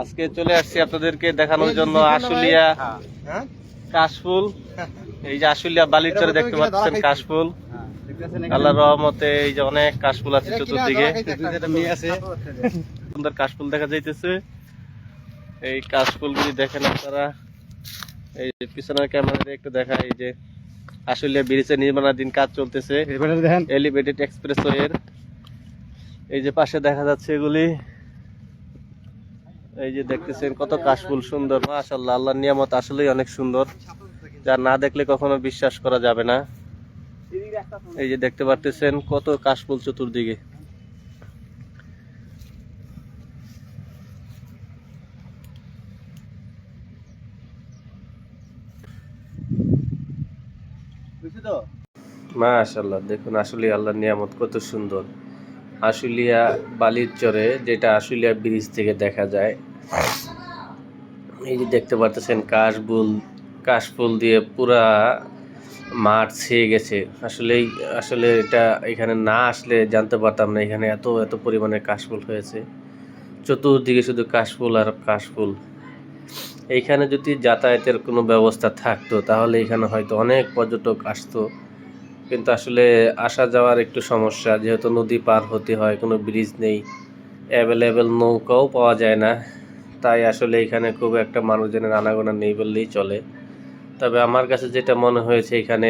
আজকে চলে আসছি আপনাদেরকে দেখানোর জন্য আশুলিয়া হ্যাঁ। কাশফুল। এই যে আশুলিয়া বালির চরে দেখতে পাচ্ছেন কাশফুল। আল্লাহ রহমতে এই যে অনেক কাশফুল আছে চতুর্দিকে। সুন্দর কাশফুল দেখা যাইতেছে। এই কাশফুলগুলি দেখেন আপনারা। এই যে পিছনের ক্যামেরা একটু দেখা এই যে আশুলিয়া ব্রিজের নির্মাণাধীন কাজ চলতেছে। এলিভেটেড এক্সপ্রেস এর। এই যে পাশে দেখা যাচ্ছে এগুলি। এই যে দেখতেছেন কত কাশফুল সুন্দর, মাশাআল্লাহ, আল্লাহর নিয়ামত আসলেই অনেক সুন্দর। যা না দেখলে কখনো বিশ্বাস করা যাবে না। এই যে দেখতে পারতেছেন কত কাশফুল চতুর্দিকে। তো দেখুন আসলে আল্লাহর নিয়ামত কত সুন্দর। আশুলিয়া বালির চরে যেটা আশুলিয়া ব্রিজ থেকে দেখা যায়। এই যে দেখতে পারতেছেন কাশফুল কাশফুল দিয়ে পুরা মাঠ ছেয়ে গেছে। আসলেই আসলে এটা এখানে না আসলে জানতে পারতাম না, এখানে এত এত পরিমাণে কাশফুল হয়েছে। চতুর্দিকে শুধু কাশফুল আর কাশফুল এইখানে যদি যাতায়াতের কোনো ব্যবস্থা থাকতো, তাহলে এখানে হয়তো অনেক পর্যটক আসতো। কিন্তু আসলে আসা যাওয়ার একটু সমস্যা, যেহেতু নদী পার হতে হয়, কোনো ব্রিজ নেই অ্যাভেলেবেল নৌকাও পাওয়া যায় না। তাই আসলে এখানে খুব একটা মানুষজনের আনাগোনা নেই বললেই চলে। তবে আমার কাছে যেটা মনে হয়েছে এখানে